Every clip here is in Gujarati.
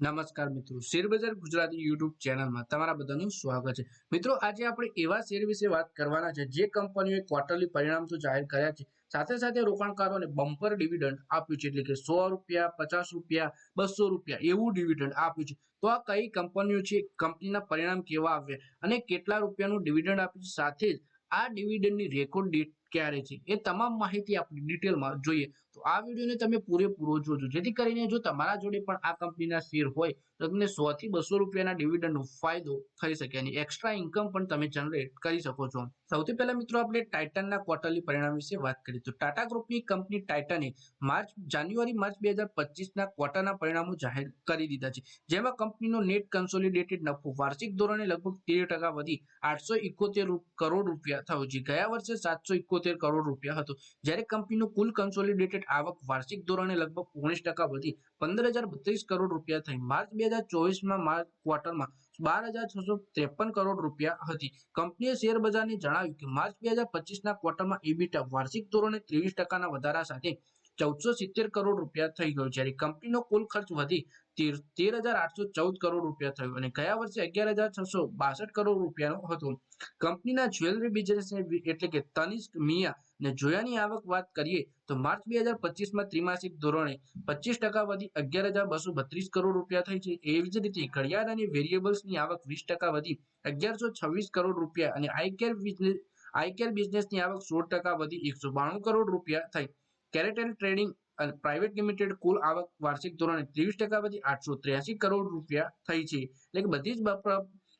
નમસ્કાર મિત્રો. શેરબજાર ગુજરાતી યુટ્યુબ ચેનલમાં તમારા બધાનું સ્વાગત છે. મિત્રો, આજે આપણે એવા શેર વિશે વાત કરવાના છે જે કંપનીઓએ ક્વાર્ટરલી પરિણામ તો જાહેર કર્યા છે. સાથે સાથે રોકાણકારોને બમ્પર ડિવિડન્ડ આપ્યું છે. એટલે કે સો રૂપિયા, પચાસ રૂપિયા, બસો રૂપિયા એવું ડિવિડન્ડ આપ્યું છે. તો આ કઈ કંપનીઓ છે? કંપનીના પરિણામ કેવા આવ્યા? અને કેટલા રૂપિયાનું ડિવિડન્ડ આપ્યું છે? સાથે જ આ ડિવિડન્ડની રેકોર્ડ ડેટ ક્યારે છે? એ તમામ માહિતી આપણે ડિટેલમાં જોઈએ. તો આ વિડીયોને તમે પૂરેપૂરો જોજો. જેથી કરીને જો તમારા જોડે પણ આ કંપનીના શેર હોય, તો તમને સો થી બસો રૂપિયાના ડિવિડન્ડનો ફાયદો થઈ શકે અને એક્સ્ટ્રા ઇન્કમ પણ તમે જનરેટ કરી શકો છો. સૌથી પહેલા મિત્રો, આપણે ટાઇટનના ક્વાર્ટરલી પરિણામ વિશે વાત કરીએ. તો ટાટા ગ્રુપની કંપની ટાઇટને માર્ચ, જાન્યુઆરી, માર્ચ બે હજાર પચીસના ક્વાર્ટરના પરિણામો જાહેર કરી દીધા છે. જેમાં કંપનીનો નેટ કન્સોલિડેટેડ નફો વાર્ષિક ધોરણે લગભગ તેર ટકા વધી આઠસો ઇકોતેર કરોડ રૂપિયા થયો છે. ગયા વર્ષે સાતસો ઇકોતેર કરોડ રૂપિયા હતો. જ્યારે કંપનીનું કુલ કન્સોલિડેટેડ આવક વાર્ષિક ધોરણે લગભગ ઓગણીસ ટકા વધી. પંદર હજાર બત્રીસ કરોડ રૂપિયા થઈ. માર્ચ બે હજાર ચોવીસમાં માર્ચ ક્વાર્ટરમાં બાર હજાર છસો ત્રેપન કરોડ રૂપિયા હતી. કંપનીએ શેર બજારને જણાવ્યું કે માર્ચ બે હજાર પચીસના ક્વાર્ટરમાં ઇબીટા વાર્ષિક ધોરણે ત્રેવીસ ટકાના વધારા સાથે ચૌદસો સિત્તેર કરોડ રૂપિયા થઈ ગયો જ્યારે કંપનીનો કુલ ખર્ચ વધી તેર હજાર આઠસો ચૌદ કરોડ રૂપિયા થયો અને ગયા વર્ષે અગિયાર હજાર છસો બાસઠ કરોડ રૂપિયાનો હતો. કંપનીના જ્વેલરી બિઝનેસ એટલે કે તનિષ્ક મિયા ને જોયાની આવક વાત કરીએ તો માર્ચ બે હજાર પચીસમાં ત્રિમાસિક ધોરણે પચીસ ટકા વધી અગિયાર હજાર બસો બત્રીસ કરોડ રૂપિયા થઈ છે. એવી જ રીતે ઘડિયાળ અને વેરિયેબલ્સની આવક વીસ ટકા વધી અગિયારસો છવ્વીસ કરોડ રૂપિયા અને આઈકેર બિઝનેસ આઈકેર બિઝનેસની આવક સોળ ટકા વધી એકસો બાણું કરોડ રૂપિયા થઈ. કેરેટેલ ટ્રેડિંગ પ્રાઇવેટ લિમિટેડ કુલ આવક વાર્ષિક ધોરણે ત્રેવીસ ટકા પછી આઠસો ત્ર્યાસી કરોડ રૂપિયા થઈ છે. એટલે કે બધી જ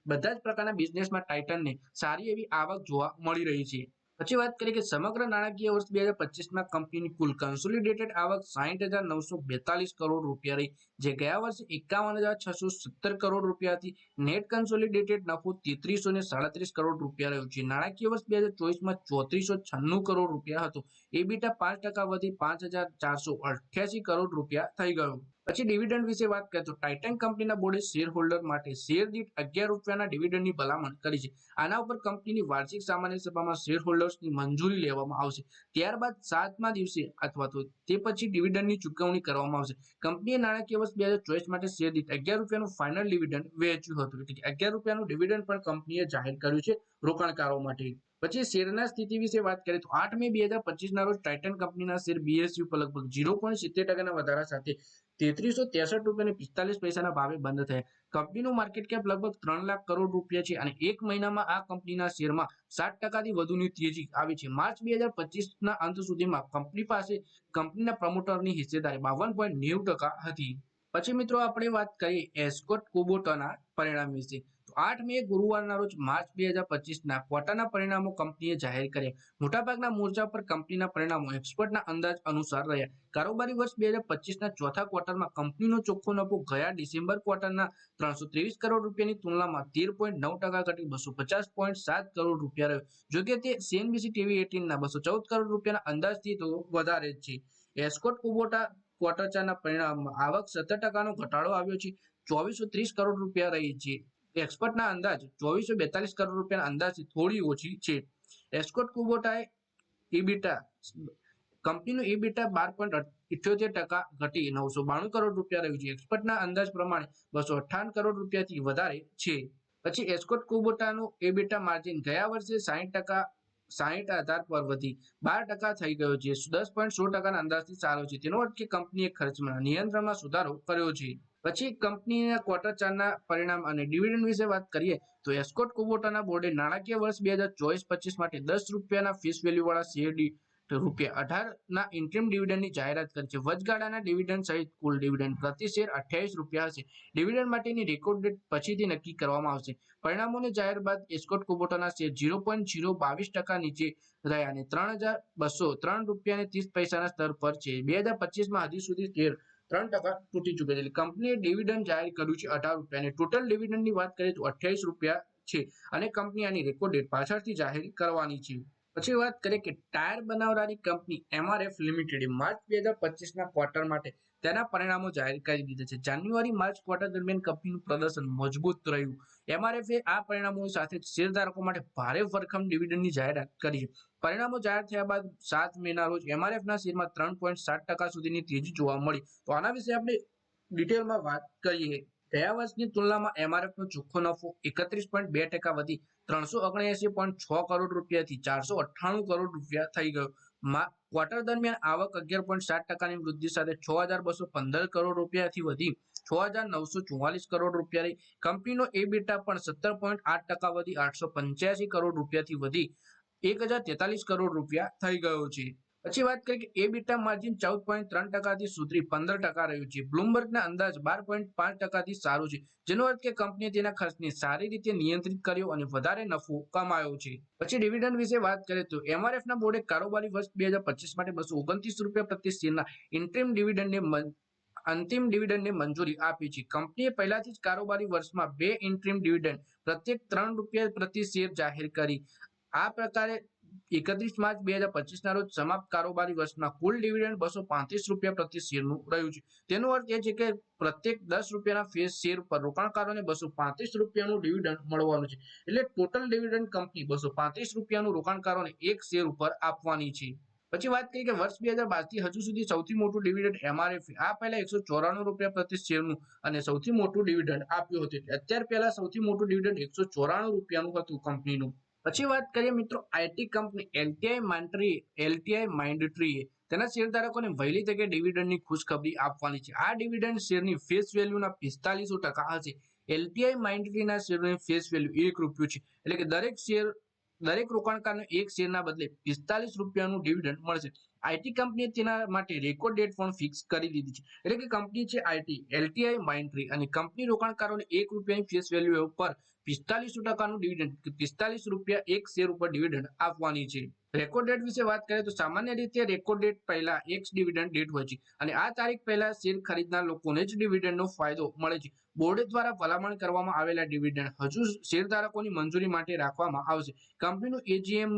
બધા જ પ્રકારના બિઝનેસમાં ટાઇટનને સારી એવી આવક જોવા મળી રહી છે. પછી વાત કરીએ કે સમગ્ર નાણાકીય વર્ષ બે હજાર પચીસમાં કંપનીની કુલ કન્સોલિડેટેડ આવક સાહીઠ હજાર નવસો બેતાલીસ કરોડ રૂપિયા રહી. જે ગયા વર્ષે એકાવન હજાર છસો સત્તર કરોડ રૂપિયા હતી. નેટ કન્સોલિડેટેડ નફો તેત્રીસો ને સાડત્રીસ કરોડ રૂપિયા રહ્યો છે. નાણાકીય વર્ષ બે હજાર ચોવીસમાં ચોત્રીસો છન્નું કરોડ રૂપિયા હતો. એબીટા પાંચ ટકા વધી પાંચ હજાર ચારસો અઠ્યાસી કરોડ રૂપિયા થઈ ગયો. પછી ડિવિડન્ડ વિશે વાત કરીએ તો ટાઇટન કંપનીના બોર્ડે શેર હોલ્ડર માટે શેર દીઠ અગિયાર રૂપિયાના ડિવિડન્ડની ભલામણ કરી છે. આના ઉપર કંપનીની વાર્ષિક સામાન્ય સભામાં શેર હોલ્ડર્સની મંજૂરી લેવામાં આવશે. ત્યારબાદ સાતમા દિવસે અથવા તો તે પછી ડિવિડન્ડની ચૂકવણી કરવામાં આવશે. કંપનીએ નાણાકીય વર્ષ બે હજાર ચોવીસ માટે શેર દીઠ અગિયાર રૂપિયાનું ફાઇનલ ડિવિડન્ડ વહેંચ્યું હતું. એટલે કે અગિયાર રૂપિયાનું ડિવિડન્ડ પણ કંપનીએ જાહેર કર્યું છે રોકાણકારો માટે. પછી શેરના સ્થિતિ વિશે વાત કરીએ તો આઠ મે બે હજાર પચીસના રોજ ટાઇટન કંપનીના શેર બીએસયુ પર લગભગ ઝીરો પોઈન્ટ સિત્તેર ટકાના વધારા સાથે તેત્રીસો ત્રેસઠ રૂપિયા પિસ્તાલીસ પૈસાના ભાવે બંધ થયા. કંપનીનું માર્કેટ કેપ લગભગ ત્રણ લાખ કરોડ રૂપિયા છે અને એક મહિનામાં આ કંપનીના શેરમાં સાત ટકાથી વધુની તેજી આવી છે. માર્ચ બે હજાર પચીસના અંત સુધીમાં કંપની પાસે, કંપનીના પ્રમોટરની હિસ્સેદારી બાવન પોઈન્ટ નેવું ટકા હતી. પછી મિત્રો આપણે વાત કરીએ એસ્કોટ કુબોટોના પરિણામ વિશે. આઠ મે ગુરુવારના રોજ માર્ચ બે હજાર પચીસના ક્વાર્ટરના પરિણામો કંપનીએ જાહેર કર્યા. મોટાભાગના મોરચા પર કંપનીના પરિણામો એક્સપર્ટના અંદાજ અનુસાર રહ્યા. કારોબારી વર્ષ બે હજાર પચીસના ચોથા ક્વાર્ટરમાં કંપનીનો ચોખ્ખો નફો ગયા ડિસેમ્બર ક્વાર્ટરના ત્રણસો ત્રેવીસ કરોડ રૂપિયાની તુલનામાં તેર પોઈન્ટ નવ ટકા ઘટી બસો પચાસ પોઈન્ટ સાત કરોડ રૂપિયા રહ્યો. જોકે તે સીએનબીસી ટીવી એટીનના બસો ચૌદ કરોડ રૂપિયાના અંદાજથી તો વધારે જ છે. એસ્કોટ કુબોટા ક્વાર્ટર પરિણામમાં આવક સત્તર ટકાનો ઘટાડો આવ્યો છે. ચોવીસો ત્રીસ કરોડ રૂપિયા રહી છે. એક્સપર્ટના અંદાજ ચોવીસો બેતાલીસ કરોડ રૂપિયાના અંદાજથી થોડી ઓછી છે. એસ્કોટ કુબોટાએ ઇબીટા કંપનીનું ઇબીટા બાર પોઈન્ટ ઇઠ્યોતેર ટકા ઘટી નવસો બાણું કરોડ રૂપિયા રહ્યું છે. એક્સપર્ટના અંદાજ પ્રમાણે બસો અઠ્ઠાવન કરોડ રૂપિયાથી વધારે છે. પછી એસ્કોટ કુબોટાનું એબીટા માર્જિન ગયા વર્ષે સાહીઠ ટકા સાહીઠ આધાર પર વધી બાર ટકા થઈ ગયો છે. દસ પોઈન્ટ સો ટકાના અંદાજથી સારો છે. તેનો અર્થ કે કંપનીએ ખર્ચમાં નિયંત્રણમાં સુધારો કર્યો છે. પછી કંપનીના ક્વાર્ટર ચારના પરિણામ અને ડિવિડન્ડ વિશે વાત કરીએ તો એસ્કોટ કુબોટાના બોર્ડે નાણાકીય વર્ષ બે હજાર ચોવીસ પચીસ માટે દસ રૂપિયાના ફીસ વેલ્યુ વાળા શેર રૂપિયા અઢાર ના ઇન્ટ્રીમ ડિવિડન્ડની જાહેરાત કરી છે. વચગાળાના ડિવિડન્ડ સહિત કુલ ડિવિડન્ડ પ્રતિ શેર અઠ્યાવીસ રૂપિયા હશે. ડિવિડન્ડ માટેની રેકોર્ડ ડેટ પછીથી નક્કી કરવામાં આવશે. પરિણામોની જાહેર બાદ એસ્કોટ કુબોટાના શેર ઝીરો પોઈન્ટ ઝીરો બાવીસ ટકા નીચે રહ્યા અને ત્રણ હજાર બસો ત્રણ રૂપિયા ત્રીસ પૈસાના સ્તર પર છે. બે હજાર પચીસમાં હજી સુધી શેર ત્રણ ટકા તૂટી ચૂક્યા છે. કંપનીએ ડિવિડન્ડ જાહેર કર્યું છે અઢાર રૂપિયા. અને ટોટલ ડિવિડન્ડની વાત કરીએ તો અઠ્યાવીસ રૂપિયા છે. અને કંપની આની રેકોર્ડ ડેટ પાછળથી જાહેર કરવાની છે. પછી વાત કરીએ કે ટાયર બનાવનારી કંપની એમઆરએફ લિમિટેડે માર્ચ બે હજાર પચીસના ક્વાર્ટર માટે તેના પરિણામો જાહેર કરી દીધા છે. જાન્યુઆરી, માર્ચ ક્વાર્ટર દરમિયાન કંપનીનું પ્રદર્શન મજબૂત રહ્યું. એમઆરએફે આ પરિણામો સાથે શેરધારકો માટે ભારે ભરખમ ડિવિડન્ડની જાહેરાત કરી છે. પરિણામો જાહેર થયા બાદ સાત મેના રોજ એમઆરએફના શેરમાં ત્રણ પોઈન્ટ સાત ટકા સુધીની તેજી જોવા મળી. તો આના વિશે આપણે ડિટેલમાં વાત કરીએ. ગયા વર્ષની તુલનામાં એમઆરએફ નો ચોખ્ખો નફો એકત્રીસ પોઈન્ટ બે ટકા વધી. ત્રણસો ઓગણએસી પોઈન્ટ છ કરોડ રૂપિયાથી ચારસો અઠ્ઠાણું કરોડ રૂપિયા થઈ ગયો. ક્વાર્ટર દરમિયાન આવક અગિયાર પોઈન્ટ સાત ટકાની વૃદ્ધિ સાથે છ હજાર બસો પંદર કરોડ રૂપિયાથી વધી છ હજાર નવસો ચુમ્માલીસ કરોડ રૂપિયા કંપનીનો કંપનીનો એબીટા પણ સત્તર પોઈન્ટ આઠ ટકા વધી આઠસો પંચ્યાસી કરોડ રૂપિયાથી વધી એક હજાર તેતાલીસ કરોડ રૂપિયા થઈ ગયો છે. પછી વાત કરીએ કે એબીટા માર્જિન ચૌદ પોઈન્ટ ત્રણ ટકાથી સુધરી પંદર ટકા રહ્યું છે. બ્લુમબર્ગના અંદાજ બાર પોઈન્ટ પાંચ ટકાથી સારું છે. જેનો અર્થ કે કંપનીએ તેના ખર્ચને સારી રીતે નિયંત્રિત કર્યો અને વધારે નફો કમાયો છે. પછી ડિવિડન્ડ વિશે વાત કરીએ તો એમઆરએફના બોર્ડે કારોબારી વર્ષ બે હજાર પચીસ માટે બસો ઓગણત્રીસ રૂપિયા પ્રતિ શેરના ઇન્ટ્રીમ ડિવિડન્ડને અંતિમ ડિવિડન્ડને મંજૂરી આપી છે. કંપનીએ પહેલાથી જ કારોબારી વર્ષમાં બે ઇન્ટ્રીમ ડિવિડન્ડ પ્રત્યેક ત્રણ રૂપિયા પ્રતિ શેર જાહેર કરી. આ પ્રકારે એકત્રીસ માર્ચ બે હજાર પચીસ ના રોજ સમાપ્ત કારોબારી વર્ષના કુલ ડિવિડન્ડ બસો પાંત્રીસ રૂપિયા પ્રતિ શેરનું રહ્યું છે. તેનો અર્થ એ છે કે પ્રત્યેક દસ રૂપિયાના ફેસ શેર પર રોકાણકારોને બસો પાંત્રીસ રૂપિયાનું ડિવિડન્ડ મળવાનું છે. એટલે ટોટલ ડિવિડન્ડ કંપની બસો પાંત્રીસ રૂપિયાનું રોકાણકારોને એક શેર ઉપર આપવાની છે. પછી વાત કરીએ કે વર્ષ બે હજાર બારથી હજુ સુધી સૌથી મોટું ડિવિડન્ડ એમઆરએફ આ પહેલા એકસો ચોરાણું રૂપિયા પ્રતિ શેરનું અને સૌથી મોટું ડિવિડન્ડ આપ્યું હતું. અત્યાર પહેલા સૌથી મોટું ડિવિડન્ડ એકસો ચોરાણું રૂપિયાનું હતું કંપનીનું. પછી વાત કરીએ મિત્રો IT company LTI Mindtree LTI Mindtree તેના શેરધારકોને વહેલી તકે ડિવિડન્ડની ખુશખબરી આપવાની છે. આ ડિવિડન્ડ શેરની ફેસ વેલ્યુના પિસ્તાલીસો ટકા હશે. એલટીઆઈ માઇન્ડટ્રીના શેરની ફેસ વેલ્યુ એક રૂપિયો છે. એટલે કે દરેક શેર, દરેક રોકાણકારને એક શેરના બદલે પિસ્તાલીસ રૂપિયાનું ડિવિડન્ડ મળશે. આઈટી કંપનીએ તેના માટે રેકોર્ડ ડેટ પણ ફિક્સ કરી દીધી છે. એટલે કે કંપની છે આઈટી એલટીઆઈ માઇન્ટ્રી અને કંપની રોકાણકારોને એક રૂપિયાની ફેસ વેલ્યુ ઉપર પિસ્તાલીસ ટકાનું ડિવિડન્ડ પિસ્તાલીસ રૂપિયા એક શેર ઉપર ડિવિડન્ડ આપવાની છે. રેકોર્ડ ડેટ વિશે વાત કરીએ તો સામાન્ય રીતે રેકોર્ડ ડેટ પહેલા એક ડિવિડન્ડ ડેટ હોય છે. અને આ તારીખ પહેલા શેર ખરીદનાર લોકોને જ ડિવિડન્ડનો ફાયદો મળે છે. બોર્ડ દ્વારા ભલામણ કરવામાં આવેલા ડિવિડન્ડ હજુ શેરધારકોની મંજૂરી માટે રાખવામાં આવશે. કંપનીનું એજીએમ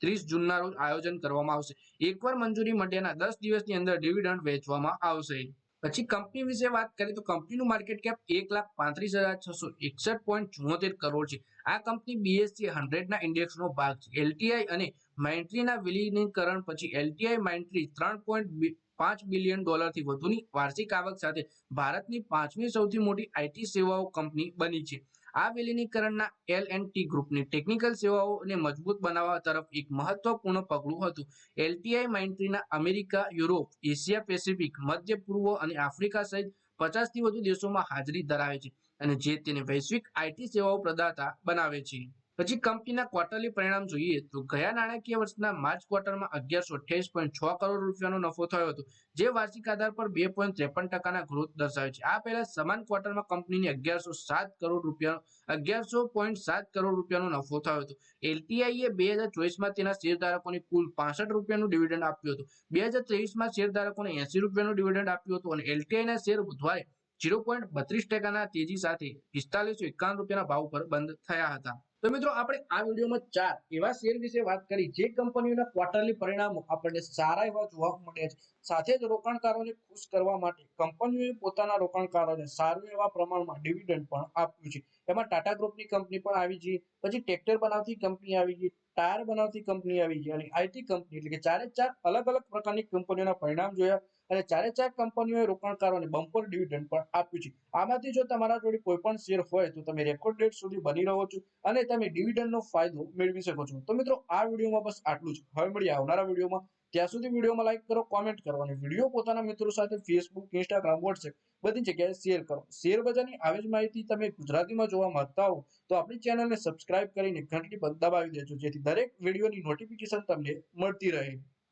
ત્રીસ જૂનના રોજ આયોજન કરવામાં આવશે. એકવાર મંજૂરી મળ્યાના દસ દિવસની અંદર ડિવિડન્ડ વહેંચવામાં આવશે. પછી કંપની વિશે વાત કરીએ તો કંપનીનું માર્કેટ કેપ એક લાખ પાંત્રીસ હજાર છસો એકસઠ પોઈન્ટ ચુમ્મોતેર કરોડ છે. આ કંપની બીએસસી હંડ્રેડના ઇન્ડેક્સનો ભાગ છે. એલટીઆઈ અને માઇન્ટ્રીના વિલીનીકરણ પછી એલટીઆઈ માઇન્ટ્રી ત્રણ પોઈન્ટ પાંચ બિલિયન ડોલરથી વધુની વાર્ષિક આવક સાથે ભારતની પાંચમી સૌથી મોટી આઈટી સેવાઓ કંપની બની છે. આ વિલીનીકરણના એલ એન્ડ ટી ગ્રુપની ટેકનિકલ સેવાઓને મજબૂત બનાવવા તરફ એક મહત્વપૂર્ણ પગલું હતું. એલટીઆઈ માઇન્ટ્રીના અમેરિકા, યુરોપ, એશિયા પેસિફિક મધ્ય, પૂર્વ અને આફ્રિકા સહિત પચાસથી વધુ દેશોમાં હાજરી ધરાવે છે અને જે તેને વૈશ્વિક આઈટી સેવાઓ પ્રદાતા બનાવે છે. પછી કંપનીના ક્વાર્ટરલી પરિણામ જોઈએ તો ગયા નાણાકીય વર્ષના માર્ચ ક્વાર્ટરમાં અગિયારસો અઠ્યાવીસ પોઈન્ટ છ કરોડ રૂપિયાનો નફો થયો હતો, જે વાર્ષિક આધાર પર બે પોઈન્ટ ત્રેપન ટકાના ગ્રોથ દર્શાવે છે. આ પહેલા સમાન ક્વાર્ટરમાં કંપનીને અગિયારસો સાત કરોડ રૂપિયાનો અગિયારસો પોઈન્ટ સાત કરોડ રૂપિયાનો નફો થયો હતો. એલટીઆઈએ બે હજાર ચોવીસમાં તેના શેરધારકોને કુલ પાસઠ રૂપિયાનું ડિવિડન્ડ આપ્યું હતું. બે હજાર ત્રેવીસમાં શેરધારકોને એસી રૂપિયાનું ડિવિડન્ડ આપ્યું હતું અને એલટીઆઈના શેર બુધવારે ઝીરો પોઈન્ટ બત્રીસ ટકાના તેજી સાથે પિસ્તાલીસો એકાવન રૂપિયાના ભાવ પર બંધ થયા હતા. તો મિત્રો, આપણે આ વિડીયોમાં ચાર એવા શેર વિશે વાત કરી જે કંપનીઓના ક્વાર્ટરલી પરિણામો આપણને સારા એવા જોવા મળ્યા છે. સાથે જ રોકાણકારોને ખુશ કરવા માટે કંપનીઓએ પોતાના રોકાણકારોને સારું એવા પ્રમાણમાં ડિવિડન્ડ પણ આપ્યું છે. એમાં ટાટા ગ્રુપની કંપની પણ આવી છે પછી ટ્રેક્ટર બનાવતી કંપની આવી ગઈ, ટાયર બનાવતી કંપની આવી ગઈ અને આઈટી કંપની એટલે કે ચારે ચાર અલગ અલગ પ્રકારની કંપનીઓના પરિણામ જોયા. અને ચારે ચાર કંપનીઓએ રોકાણકારોને બમ્પર ડિવિડન્ડ પણ આપ્યું છે. આમાંથી જો તમારા જોડે કોઈ પણ શેર હોય તો તમે રેકોર્ડ ડેટ સુધી બની રહો છો અને તમે ડિવિડન્ડનો ફાયદો મેળવી શકો છો. તો મિત્રો, આ વિડીયોમાં બસ આટલું જ. હવે મળીએ આવનારા વિડીયોમાં. ત્યાં સુધી વિડીયોમાં લાઈક કરો કોમેન્ટ કરો અને વીડિયો પોતાના મિત્રો સાથે ફેસબુક ઇન્સ્ટાગ્રામ વોટ્સએપ બધી જગ્યાએ શેર કરો. શેર બજારની આવી જ માહિતી તમે ગુજરાતીમાં જોવા માંગતા હો તો આપણી ચેનલને સબસ્ક્રાઇબ કરીને ઘંટડી દબાવી દેજો જેથી દરેક વિડીયોની નોટિફિકેશન તમને મળતી રહે.